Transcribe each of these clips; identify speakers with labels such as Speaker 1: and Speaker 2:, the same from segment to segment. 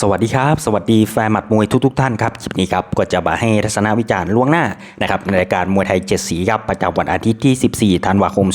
Speaker 1: สวัสดีครับ สวัสดีแฟนหมัดมวยทุกๆท่านครับ คลิปนี้ครับก็จะมาให้ทัศนวิจารณ์ล่วงหน้านะครับในรายการมวยไทยเจ็ดสีครับประจำวันอาทิตย์ที่ 14 ธันวาคม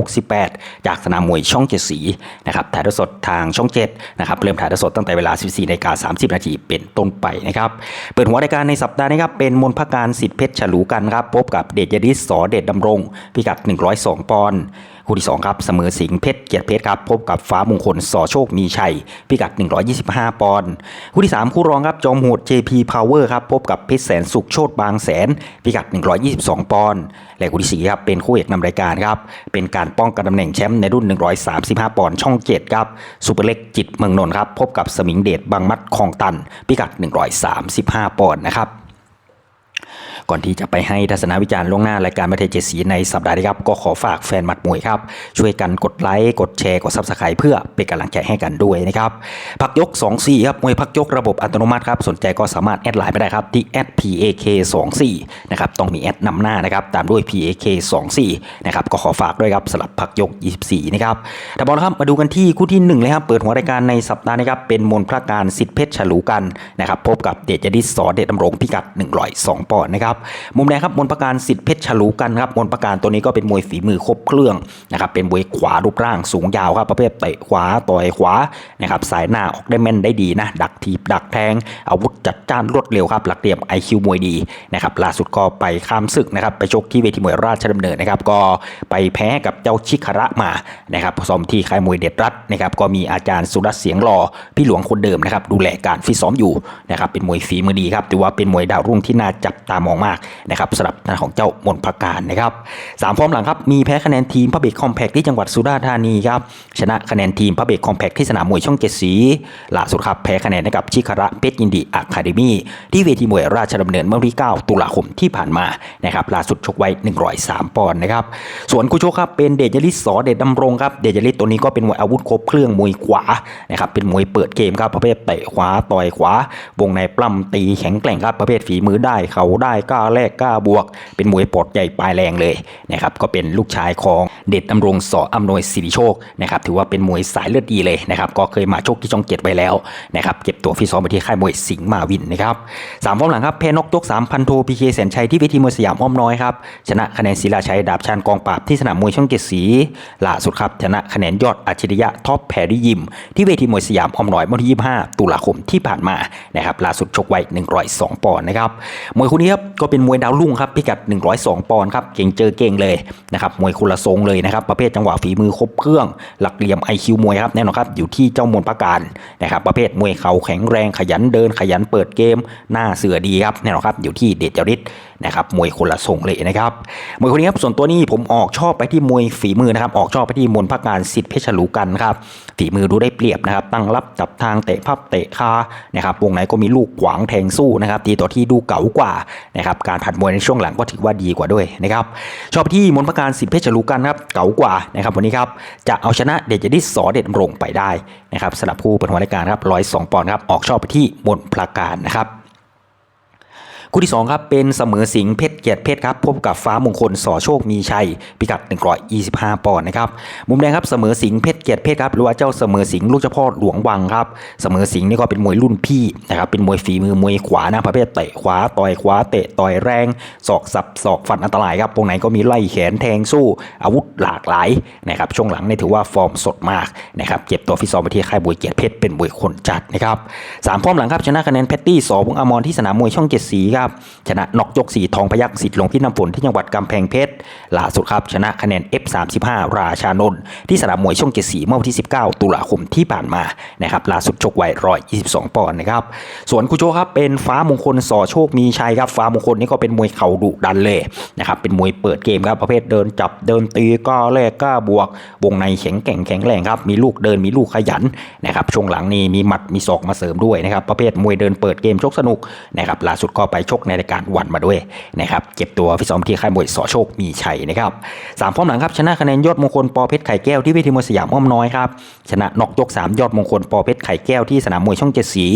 Speaker 1: 2568 จากสนามมวยช่องเจ็ดสีนะครับถ่ายทอดสดทางช่องเจ็ดนะครับเริ่มถ่ายทอดสดตั้งแต่เวลา 14นาฬิกา30 นาทีเป็นต้นไปนะครับเปิดหัวรายการในสัปดาห์นี้ครับเป็นมนพการสิทธิเพชรฉลูกันครับพบกับเดชยดิษสอเดชดำรงพิกัด 102 ปอนด์ คู่ที่2ครับเสมอสิงห์เพชรเกียรติเพชรครับพบกับฟ้ามงคลสอโชคมีชัย พิกัด 125 ปอนด์คู่ที่ 3 คู่รองครับจอมโหด JP Power ครับพบกับเพชรแสนสุขโชตบางแสน พิกัด 122 ปอนด์และคู่ที่4ครับเป็นคู่เอกนำรายการครับเป็นการป้องกันตำแหน่งแชมป์ในรุ่น 135 ปอนด์ช่อง7ครับซูเปอร์เล็กจิตเมืองนนท์ครับพบกับสมิงเดชบางมัดคลองตัน พิกัด 135 ปอนด์นะครับ ก่อนที่จะไปให้ทัศนวิจารณ์ล่วงหน้ารายการประเทศเจดสีในสัปดาห์นี้ครับก็ขอฝากแฟนหมัดมวยครับช่วยกันกดไลค์กดแชร์กดซับสไครต์เพื่อเป็นกำลังใจให้กันด้วยนะครับพักยก2 4ครับมวยพักยกระบบอัตโนมัติครับสนใจก็สามารถแอดไลน์ไปได้ครับที่ @pak 2 4นะครับต้องมีแอดนำหน้านะครับตามด้วย pak 2 4นะครับก็ขอฝากด้วยครับสำหรับพักยก 24นะครับแต่บอลครับมาดูกันที่คู่ที่1เลยครับเปิดหัวรายการในสัปดาห์นี้ครับเป็นมนพระการสิทธิเพชรฉลูกันนะครับพบกับเดชยดิษสอเดชดำรงพิกัด102ปอนด์นะครับมุมแดงครับมนประการสิทธิเพชรฉลูกันครับมนประการตัวนี้ก็เป็นมวยฝีมือครบเครื่องนะครับเป็นมวยขวารูปร่างสูงยาวครับประเภทเตะขวาต่อยขวานะครับสายหน้าออกได้แม่นได้ดีนะดักทีบดักแทง อาวุธจัดจ้านรวดเร็วครับหลักเหลี่ยม IQ มวยดีนะครับล่าสุดก็ไปข้ามศึกนะครับไปชกที่เวทีมวยราชดำเนินนะครับก็ไปแพ้กับเจ้าชิคาระมานะครับซ้อมที่ค่ายมวยเด็ดรัฐนะครับก็มีอาจารย์สุรัตน์เสียงรอพี่หลวงคนเดิมนะครับดูแลการฟิตซ้อมอยู่นะครับเป็นมวยฝีมือดีครับถือว่าเป็นมวยดาวรุ่งที่น่าจับตามองมากนะครับสำหรับทางของเจ้ามนต์ประการนะครับสามฟอร์มหลังครับมีแพ้คะแนนทีมพระเบกคอมแพกที่จังหวัดสุราษฎร์ธานีครับชนะคะแนนทีมพระเบกคอมแพกที่สนามมวยช่องเจ็ดสีล่าสุดครับแพ้คะแนนให้กับชิคาระเพชรยินดีอะคาเดมี่ที่เวทีมวยราชดำเนินเมื่อวันที่ 9 ตุลาคมที่ผ่านมานะครับล่าสุดชกไว้ 103 ปอนด์นะครับส่วนคู่ชกครับเป็นเดชยลิศสอเดชดำรงครับเดชยลิศตัวนี้ก็เป็นมวยอาวุธครบเครื่องมวยขวานะครับเป็นมวยเปิดเกมครับประเภทเตะขวาต่อยขวา วงในปล้ำตีแข็งแกร่งครับประเภทฝีมือได้เขาได้กล้าแลกกล้าบวก เป็นมวยปอดใหญ่ปลายแรงเลยนะครับก็เป็นลูกชายของเดชดำรงสออำนวยสิริโชคนะครับถือว่าเป็นมวยสายเลือดดีเลยนะครับก็เคยมาชกที่ช่องเจ็ดไว้แล้วนะครับเก็บตัวฟิซ้อมไปที่ค่ายมวยสิงห์มาวินนะครับสามฟอร์มหลังครับแพ้นกยกสามพันโทพีเคแสนชัยที่เวทีมวยสยามอ้อมน้อยครับชนะคะแนนศิลาชัยดาบชานกองปราบที่สนามมวยช่องเจ็ดสีล่าสุดครับชนะคะแนนยอดอัจฉริยะท็อปแพรรี่ยิม ที่เวทีมวยสยามอ้อมน้อยเมื่อวันที่25 ตุลาคมที่ผ่านมานะครับล่าสุดชกไว้ 102 ปอนด์นะครับมวยคู่นี้ครับก็เป็นมวยดาวรุ่งครับพิกัด 102 ปอนด์ครับเก่งเจอเก่งเลยนะครับมวยคนละทรงเลยนะครับประเภทจังหวะฝีมือครบเครื่อง หลักเหลี่ยม IQ มวยครับแน่นอนครับอยู่ที่เจ้ามนต์ประการนะครับประเภทมวยเข่าแข็งแรงขยันเดินขยันเปิดเกม หน้าเสือดีครับแน่นอนครับอยู่ที่เดชจริตนะครับมวยคนละทรงเลยนะครับมวยคนนี้ครับส่วนตัวนี้ผมออกชอบไปที่มวยฝีมือนะครับออกชอบไปที่มนต์ประการสิทธิ์เพชรลูกันครับฝีมือดูได้เปรียบนะครับ ตั้งรับจับทางเตะพับเตะคานะครับวงไหนก็มีลูกขวางแทงสู้นะครับทีต่อที่ดูเก๋ากว่านะครับการผัดมวยในช่วงหลังก็ถือว่าดีกว่าด้วยนะครับชอบที่มนต์ประการสิทธิ์เพชรลูกันครับเก๋ากว่านะครับวันนี้ครับจะเอาชนะเดชจดิษสอเดชดรงไปได้นะครับสำหรับผู้เปิดหัวรายการครับร้อยสองปอนด์ครับออกชอบไปที่มนต์ประการนะครับ คู่ที่2ครับเป็นเสมอสิงเพชรเกียรติเพชรครับพบกับฟ้ามงคลสอโชคมีชัย พิกัด 125 ปอนด์นะครับมุมแดงครับเสมอสิงเพชรเกียรติเพชรครับหรือว่าเจ้าเสมอสิงลูกเจ้าพ่อหลวงวังครับเสมอสิงนี่ก็เป็นมวยรุ่นพี่นะครับเป็นมวยฝีมือมวยขวานะประเภทเตะขวาต่อยขวาเตะต่อยแรงศอกสับศอกฟันอันตรายครับวงไหนก็มีไล่แขนแทงสู้ อาวุธหลากหลายนะครับช่วงหลังนี่ถือว่าฟอร์มสดมากนะครับเก็บตัวฟิซ้อมไปที่ค่ายมวยเกียรติเพชรเป็นมวยคนจัดนะครับสามฟอร์มหลังครับชนะคะแนนแพตตี้สอวงอมรที่สนามมวยช่องเจ็ดสีครับชนะนอกยกสีทองพยักสิทธิ์หลวงพี่น้ำฝนที่จังหวัดกำแพงเพชรล่าสุดครับ ชนะคะแนน F35 ราชานนท์ที่สนามมวยช่องเจ็ดสีเมื่อวันที่ 19 ตุลาคมที่ผ่านมานะครับล่าสุดชกไว้122 ปอนด์นะครับส่วนคู่โชครับเป็นฟ้ามงคลสอโชคมีชัยครับฟ้ามงคลนี่ก็เป็นมวยเข่าดุดันเลยนะครับเป็นมวยเปิดเกมครับประเภทเดินจับเดินตีก็แลกก้าบวก วงในแข็งแกร่งแข็งแรงครับมีลูกเดินมีลูกขยันนะครับช่วงหลังนี่มีหมัดมีศอกมาเสริมด้วยนะครับประเภทมวยเดินเปิดเกมชกสนุกนะครับล่าสุดก็ไปชกในรายการวันมาด้วยนะครับเก็บตัวฟิตซ้อมที่ค่ายมวยสอโชคมีชัยนะครับสามฟอร์มหลังครับชนะคะแนนยอดมงคลปอเพชรไข่แก้วที่เวทีมวยสยามอ้อมน้อยครับชนะนอกยกสามยอดมงคลปอเพชรไข่แก้วที่สนามมวยช่องเจ็ดสี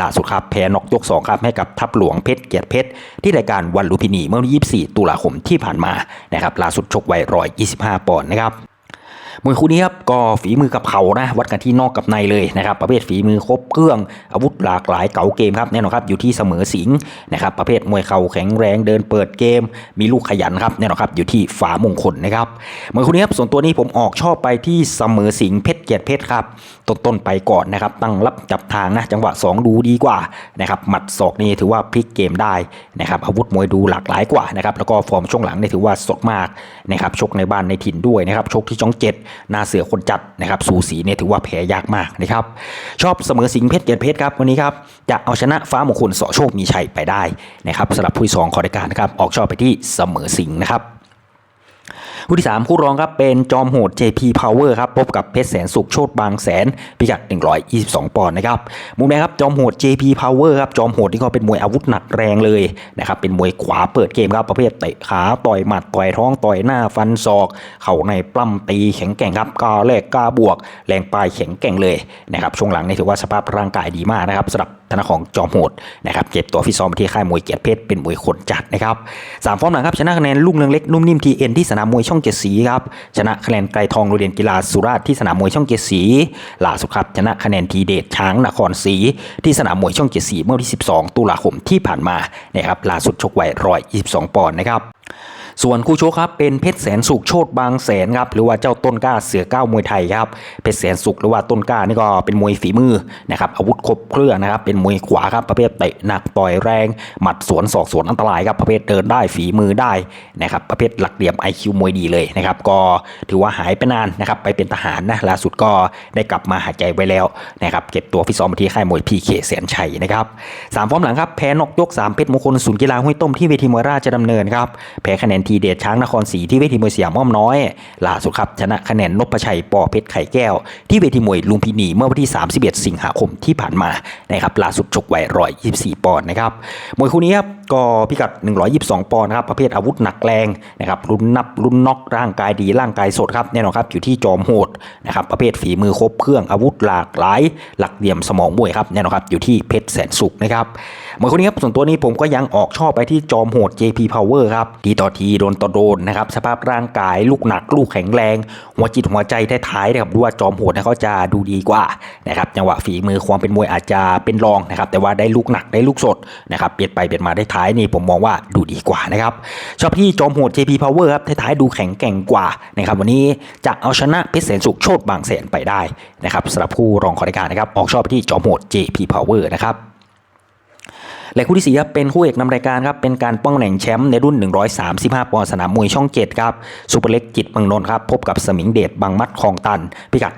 Speaker 1: ล่าสุดครับแพ้นอกยกสองครับให้กับทัพหลวงเพชรเกียรติเพชรที่รายการวันลุพินีเมื่อวันที่24 ตุลาคมที่ผ่านมานะครับล่าสุดชกไว้125 ปอนด์นะครับ มวยคู่นี้ครับก็ฝีมือกับเขานะวัดกันที่นอกกับในเลยนะครับ ประเภทฝีมือครบเครื่องอาวุธหลากหลายเก๋าเกมครับแน่นอนครับอยู่ที่เสมอสิงนะครับประเภทมวยเข่าแข็งแรงเดินเปิดเกม มีลูกขยันครับแน่นอนครับอยู่ที่ฝามงคลนะครับมวยคู่นี้ครับส่วนตัวนี้ผมออกชอบไปที่เสมอสิงเพชรเกียรติเพชรครับต้นๆไปก่อนนะครับตั้งรับจับทางนะจังหวะ 2 ดูดีกว่านะครับหมัดศอกนี่ถือว่าพลิกเกมได้นะครับอาวุธมวยดูหลากหลายกว่านะครับแล้วก็ฟอร์มช่วงหลังนี่ถือว่าสดมากนะครับชกในบ้านในถิ่นด้วยนะครับชกที่ช่องเจ็ดหน้าเสือคนจัดนะครับสูสีเนี่ยถือว่าแพ้ยากมากนะครับชอบเสมอสิงเพชรเกียรติเพชรครับวันนี้ครับจะเอาชนะฟ้ามงคลสอโชคมีชัยไปได้นะครับสำหรับผู้สองขอรายการนะครับออกชอบไปที่เสมอสิงนะครับ คู่ที่ 3 คู่รองครับเป็นจอมโหด JP Power ครับพบกับเพชรแสนสุขโชตบางแสนพิกัด 122 ปอนด์นะครับมุมแดงครับจอมโหด JP Power ครับจอมโหดที่ก็เป็นมวยอาวุธหนักแรงเลยนะครับเป็นมวยขวาเปิดเกมครับประเภทเตะขาต่อยหมัดต่อยท้องต่อยหน้าฟันศอก เข่าในปล้ำตีแข็งแกร่งครับกล้าแลกกล้าบวก แรงปลายแข็งแกร่งเลยนะครับช่วงหลังนี่ถือว่าสภาพร่างกายดีมากนะครับสำหรับ ทางด้าของจอมโหดนะครับเก็บตัวฟิซ้อมไปที่ค่ายมวยเกียรติเพชรเป็นมวยคนจัดนะครับสามฟอร์มหลังครับชนะคะแนนลูกเรืองเล็กนุ่มนิ่มทีเอ็นที่สนามมวยช่องเจ็ดสีครับชนะคะแนนไกลทองโรงเรียนกีฬาสุราษฎร์ที่สนามมวยช่องเจ็ดสีล่าสุดครับชนะคะแนนทีเดชช้างนครศรีที่สนามมวยช่องเจ็ดสีเมื่อวันที่ 12 ตุลาคมที่ผ่านมานะครับล่าสุดชกไว้ร้อยยี่สิบสองปอนด์นะครับ ส่วนคู่โชคครับเป็นเพชรแสนสุขโชตบางแสนครับหรือว่าเจ้าต้นกล้าเสือก้าวมวยไทยครับเพชรแสนสุขหรือว่าต้นกล้านี่ก็เป็นมวยฝีมือนะครับอาวุธครบเครื่องนะครับเป็นมวยขวาครับประเภทเตะหนักต่อยแรงหมัดสวนศอกสวนอันตรายครับประเภทเดินได้ฝีมือได้นะครับประเภทหลักเหลี่ยม IQ มวยดีเลยนะครับก็ถือว่าหายไปนานนะครับไปเป็นทหารนะล่าสุดก็ได้กลับมาหายใจไว้แล้วนะครับเก็บตัวฟิตซ้อมมาที่ค่ายมวยพีเคแสนชัยนะครับสามฟอร์มหลังครับแพ้นอกยกสามเพชรมงคลศูนย์กีฬาห้วยต้มที่เวทีมวยราชดำเนินครับแพ้คะแนนทีเดชช้างนครศรีที่เวทีมวยสยามอ้อมน้อยล่าสุดครับชนะคะแนนนพชัยปอเพชรไข่แก้ว ที่เวทีมวยลุมพินีเมื่อวันที่ 31 สิงหาคมที่ผ่านมานะครับล่าสุดชกไว้ร้อยยี่สี่ปอนด์นะครับมวยคู่นี้ครับ ก็พิกัด 122 ปอนด์นะครับประเภทอาวุธหนักแรงนะครับรุ่นนับรุ่นน็อกร่างกายดีร่างกายสดครับแน่นอนครับอยู่ที่จอมโหดนะครับประเภทฝีมือครบเครื่องอาวุธหลากหลาย หลักเหลี่ยมสมองมวยครับแน่นอนครับอยู่ที่เพชรแสนสุขนะครับมวยคู่นี้ครับส่วนตัวนี้ผมก็ยังออกชอบไปที่จอมโหด JP Power ครับทีต่อทีโดนต่อโดนนะครับสภาพร่างกายลูกหนักลูกแข็งแรง หัวจิตหัวใจท้ายๆนะครับดูว่าจอมโหดนะเขาจะดูดีกว่านะครับจังหวะฝีมือความเป็นมวยอาจจะเป็นรองนะครับแต่ว่าได้ลูกหนักได้ลูกสดนะครับเปลี่ยนไปเปลี่ยนมาได้ท้ายนี่ผมมองว่าดูดีกว่านะครับชอบที่จอมโหด JP Power ครับท้ายๆดูแข็งแกร่งกว่านะครับวันนี้จะเอาชนะเพชรแสนสุขโชดบางแสนไปได้นะครับสำหรับผู้รองขอรายการนะครับออกชอบที่จอมโหด JP Power นะครับ และคู่ที่สี่ครับเป็นคู่เอกนำรายการครับเป็นการป้องแหน่งแชมป์ในรุ่น 135ปอนด์สนามมวยช่อง7ครับซูเปอร์เล็กจิตเมืองนนท์ครับพบกับสมิงเดชบางมัดคลองตัน พิกัด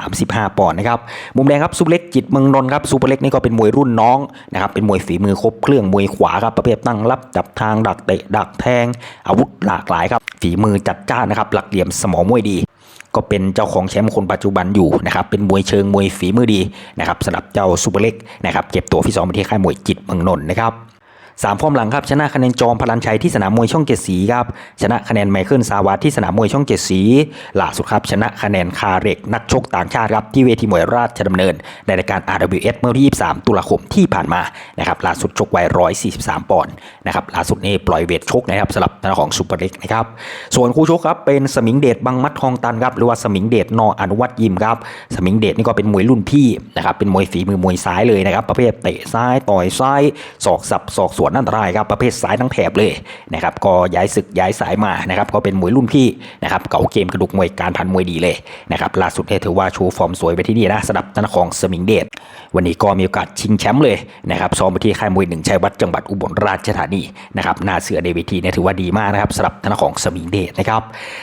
Speaker 1: 135 ปอนด์นะครับมุมแดงครับซูเปอร์เล็กจิตเมืองนนท์ครับซูเปอร์เล็กนี่ก็เป็นมวยรุ่นน้องนะครับเป็นมวยฝีมือครบเครื่องมวยขวาครับประเภทตั้งรับจับทางดักเตะดักแทง อาวุธหลากหลายครับฝีมือจัดจ้านนะครับหลักเหลี่ยมสมองมวยดี ก็เป็นเจ้าของแชมป์คนปัจจุบันอยู่นะครับเป็นมวยเชิงมวยฝีมือดีนะครับสำหรับเจ้าซูเปอร์เล็กนะครับเก็บตัวฟิตซ้อมไปที่ค่ายมวยจิตเมืองนนท์นะครับ สามฟอร์มหลังครับชนะคะแนนจอมพลันชัยที่สนามมวยช่องเจ็ดสีครับชนะคะแนนไมเคิลซาวัตที่สนามมวยช่องเจ็ดสีล่าสุดครับชนะคะแนนคาเรกนักชกต่างชาติครับที่เวทีมวยราชดำเนิน ในรายการ RWS เมื่อวันที่23 ตุลาคมที่ผ่านมานะครับล่าสุดชกไว้143 ปอนด์นะครับล่าสุดนี่ปล่อยเวทชกนะครับสำหรับทางของซูเปอร์เล็กนะครับส่วนคู่ชกครับเป็นสมิงเดชบางมัดคลองตันครับหรือว่าสมิงเดชนออนุวัตยิมครับสมิงเดชนี่ก็เป็นมวยรุ่นพี่นะครับเป็นมวยฝีมือมวยซ้ายเลยนะครับประเภทเตะซ้ายต่อยซ้ายศอกสับศอกสวนอันตรายครับประเภทซ้ายทั้งแถบเลยนะครับก็ย้ายศึกย้ายสายมานะครับก็เป็นมวยรุ่นพี่นะครับเก่าเกมกระดูกมวยการพันมวยดีเลยนะครับล่าสุดเนี่ยถือว่าโชว์ฟอร์มสวยไปที่นี่นะสำหรับธนาของสมิงเดชวันนี้ก็มีโอกาสชิงแชมป์เลยนะครับซ้อมไปที่ค่ายมวยหนึ่งชัยวัฒน์จังหวัดอุบลราชธานีนะครับหน้าเสือในเวทีเนี่ยถือว่าดีมากนะครับสำหรับธนาของสมิงเดชนะครับ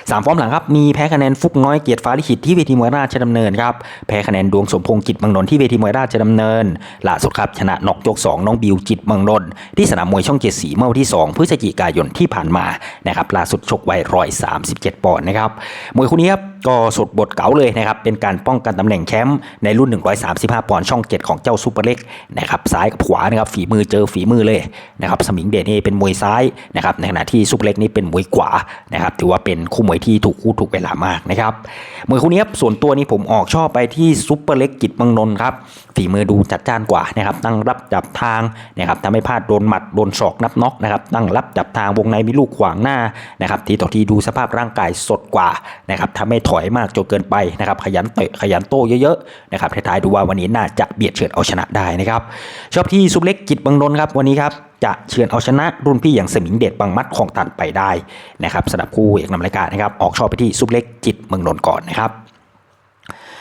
Speaker 1: สามฟอร์มหลังครับมีแพ้คะแนนฟุกน้อยเกียรติฟ้าลิขิตที่เวทีมวยราชดำเนินครับแพ้คะแนนดวงสมพงษ์จิตมืองนนที่เวทีมวยราชดำเนินล่าสุดครับชนะนอกยกสองน้องบิวจิตมืองนนท์ที่สนามมวยช่องเจ็ดสีเมื่อวันที่ 2 พฤศจิกายนที่ผ่านมานะครับล่าสุดชกไว้ร้อยสามสิบเจ็ดปอนด์นะครับมวยคู่นี้ครับก็สดบทเก๋าเลยนะครับเป็นการป้องกันตำแหน่งแชมป์ในรุ่น 135 ปอนด์ช่อง 7 ของเจ้าซูเปอร์เล็กนะครับซ้ายกับขวานะครับฝีมือเจอฝีมือเลยนะครับสมิงเดชนี่เป็นมวยซ้ายนะครับในขณะที่ซูเปอร์เล็กนี่เป็นมวยขวานะครับถือว่าเป็นคู่มวยที่ถูกคู่ถูกเวลามากนะครับมวยคู่นี้ครับส่วนตัวนี้ผมออกชอบไปที่ซูเปอร์เล็กกิจเมืองนนท์ครับฝีมือดูจัดจ้านกว่านะครับตั้งรับจับทางนะครับทำให้พลาดโดนหมัดมัดโดนศอกนับน็อกนะครับตั้งรับจับทางวงในมีลูกขวางหน้านะครับทีต่อทีดูสภาพร่างกายสดกว่านะครับถ้าไม่ถอยมากจนเกินไปนะครับขยันเตะขยันโต้เยอะๆนะครับท้ายๆดูว่าวันนี้น่าจะเบียดเฉือนเอาชนะได้นะครับชอบที่ซุปเล็กกิจบังนน์ครับวันนี้ครับจะเฉือนเอาชนะรุ่นพี่อย่างสมิงเดชบางมัดของตันไปได้นะครับสำหรับคู่เอกนำรายการนะครับออกชอบไปที่ซุปเล็กจิตเมืองนนท์ก่อนนะครับ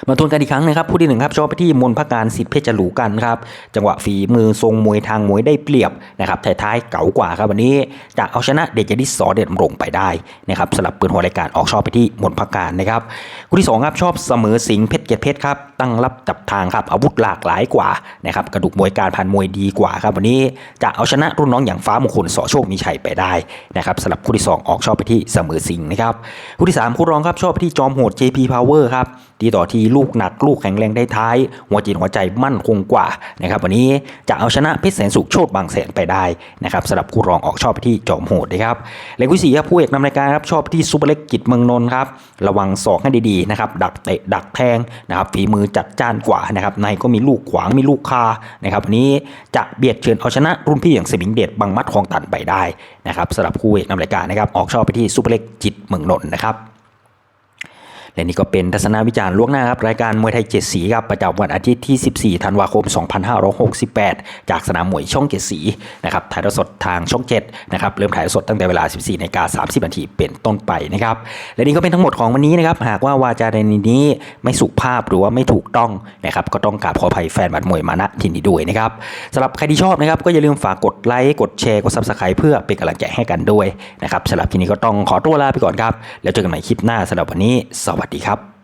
Speaker 1: มาทวนกันอีกครั้งนะครับผู้ที่หนึ่งครับชอบไปที่มนพการสิทธิเพชรหลูกันครับจังหวะฝีมือทรงมวยทางมวยได้เปรียบนะครับท้ายๆเก๋ากว่าครับวันนี้จะเอาชนะเดชยดิสอเดชมรงไปได้นะครับสลับปืนหัวรายการออกชอบไปที่มนพการนะครับคู่ที่สองครับชอบเสมอสิงเพชรเกียรติเพชรครับ ตั้งรับจับทางครับอาวุธหลากหลายกว่านะครับกระดูกมวยการพันมวยดีกว่าครับวันนี้จะเอาชนะรุ่นน้องอย่างฟ้ามงคลสอโชคมีชัยไปได้นะครับสลับคู่ที่สองออกชอบไปที่เสมอสิงนะครับคู่ที่สามคู่รองครับชอบไปที่จอมโหด JP Power ครับดีต่อทีลูกหนักลูกแข็งแรงได้ท้าย หัวจิตหัวใจมั่นคงกว่านะครับวันนี้จะเอาชนะเพชรแสนสุขโชตบางแสนไปได้นะครับสำหรับคู่รองออกชอบไปที่จอมโหดนะครับเลขที่สี่ครับผู้เอกนำรายการครับชอบไปที่ซูเปอร์เล็กกิจเมืองนนท์ครับระวังศอกให้ดีๆนะครับดักเตะดักแทงนะครับฝีมือจัดจ้านกว่านะครับในก็มีลูกขวางมีลูกคานะครับวันนี้จะเบียดเชือนเอาชนะรุ่นพี่อย่างสมิงเดชบังมัดของตันไปได้นะครับสำหรับคู่เอกนำรายการนะครับออกชอบไปที่ซูเปอร์เล็กจิตเมืองนนท์นะครับ และนี่ก็เป็นทัศนวิจารณ์ล่วงหน้าครับรายการมวยไทยเจ็ดสีครับประจำวันอาทิตย์ที่ 14 ธันวาคม 2568 จากสนามมวยช่องเจ็ดสีนะครับถ่ายทอดสดทางช่อง7นะครับเริ่มถ่ายทอดสดตั้งแต่เวลา 14นาฬิกา30นาทีเป็นต้นไปนะครับและนี่ก็เป็นทั้งหมดของวันนี้นะครับหากว่าวาจาในนี้ไม่สุภาพหรือว่าไม่ถูกต้องนะครับก็ต้องกราบขออภัยแฟนบัตรมวยมาณที่นี้ด้วยนะครับสำหรับใครที่ชอบนะครับก็อย่าลืมฝากกดไลค์กดแชร์กดซับสไครป์เพื่อเป็นกำลังใจให้กันด้วยนะครับสำหรับทีนี้ก็ต้องขอตัวลาไปก่อนครับ แล้วเจอกันใหม่คลิปหน้าสำหรับวันนี้สวัสดีครับ